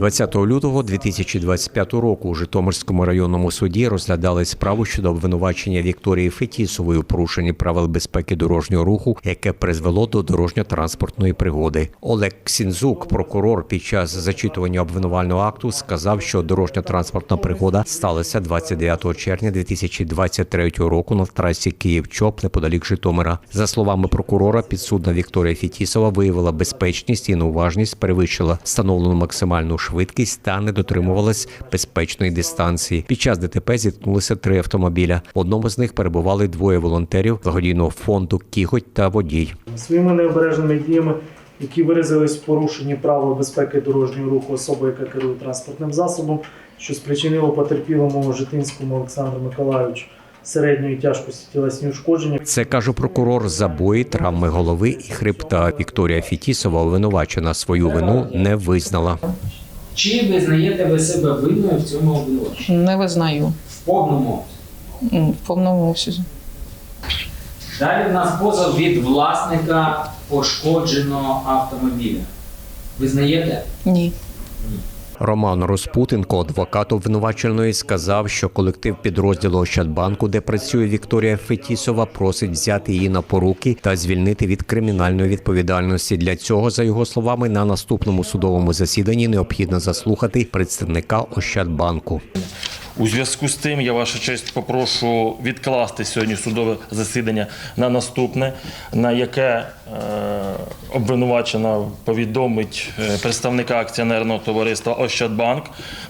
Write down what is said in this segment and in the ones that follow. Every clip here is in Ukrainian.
20 лютого 2025 року у Житомирському районному суді розглядали справу щодо обвинувачення Вікторії Фетісової у порушенні правил безпеки дорожнього руху, яке призвело до дорожньо-транспортної пригоди. Олег Ксінзук, прокурор, під час зачитування обвинувального акту, сказав, що дорожньо-транспортна пригода сталася 29 червня 2023 року на трасі Київ-Чоп неподалік Житомира. За словами прокурора, підсудна Вікторія Фетісова виявила безпечність і неуважність, перевищила встановлену максимальну швидкість та не дотримувалась безпечної дистанції. Під час ДТП зіткнулися три автомобіля. В одному з них перебували двоє волонтерів благодійного фонду Кіготь та водій. Своїми необережними діями, які виразились в порушенні правил безпеки дорожнього руху особи, яка керує транспортним засобом, що спричинило потерпілому Житинському Олександру Миколайовичу середньої тяжкості тілесні ушкодження. Це каже прокурор забої, травми голови і хребта. Вікторія Фетісова, обвинувачена свою вину, не визнала. Чи визнаєте ви себе винною в цьому обвинуваченні? Не визнаю В повному. М, в повному обсязі. Далі в нас позов від власника пошкодженого автомобіля. Визнаєте? Ні. Роман Розпутенко, адвокат обвинуваченої, сказав, що колектив підрозділу Ощадбанку, де працює Вікторія Фетісова, просить взяти її на поруки та звільнити від кримінальної відповідальності. Для цього, за його словами, на наступному судовому засіданні необхідно заслухати представника Ощадбанку. У зв'язку з тим я ваша честь попрошу відкласти сьогодні судове засідання на наступне, на яке е, обвинувачена повідомить е, представника акціонерного товариства Ощадбанк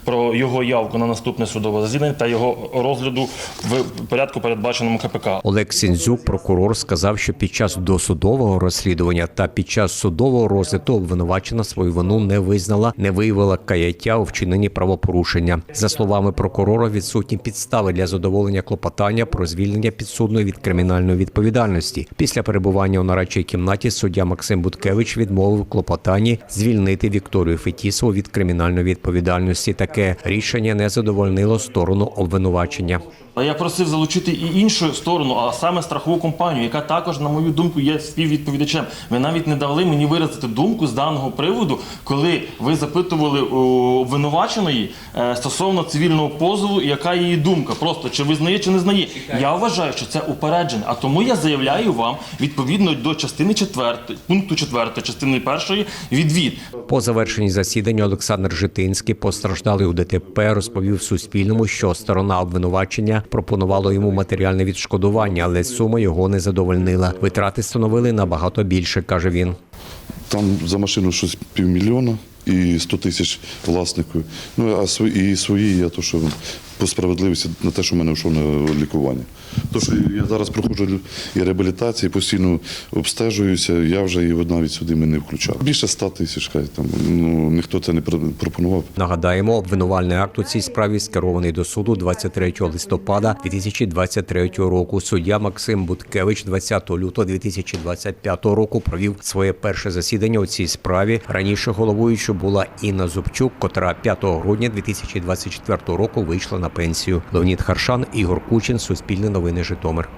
про його явку на наступне судове засідання та його розгляду в порядку, передбаченому КПК. Олег Сінзюк, прокурор, сказав, що під час досудового розслідування та під час судового розгляду обвинувачена свою вину не визнала, не виявила каяття у вчиненні правопорушення. За словами прокурора, відсутні підстави для задоволення клопотання про звільнення підсудної від кримінальної відповідальності. Після перебування у нарадчій кімнаті суддя Максим Буткевич відмовив клопотанні звільнити Вікторію Фетісову від кримінальної відповідальності. Таке рішення не задовольнило сторону обвинувачення. Я просив залучити і іншу сторону, а саме страхову компанію, яка також, на мою думку, є співвідповідачем. Ви навіть не дали мені виразити думку з даного приводу, коли ви запитували обвинуваченої е, стосовно цивільного позову, яка її думка. Просто чи визнає, чи не знає. Я вважаю, що це упередження. А тому я заявляю вам відповідно до частини 4, пункту 4, частини 1 відвід. По завершенні засідання Олександр Житинський, постраждалий у ДТП, розповів Суспільному, що сторона обвинувачення пропонувала йому матеріальне відшкодування, але сума його не задовольнила. Витрати становили набагато більше, каже він. Там за машину щось півмільйона і 100 тисяч власнику. Ну а свої, і свої я то, що по справедливості на те, що в мене йшов на лікування. Що я зараз проходжу і реабілітацію, постійно обстежуюся, я вже і навіть сюди мене не включав. Більше 100 тисяч, хай там ну ніхто це не пропонував. Нагадаємо, обвинувальний акт у цій справі скерований до суду 23 листопада 2023 року. Суддя Максим Буткевич 20 лютого 2025 року провів своє перше засідання у цій справі. Раніше головуючою була Інна Зубчук, котра 5 грудня 2024 року вийшла пенсію. Леонід Харшан, Ігор Кучин, Суспільне новини Житомир.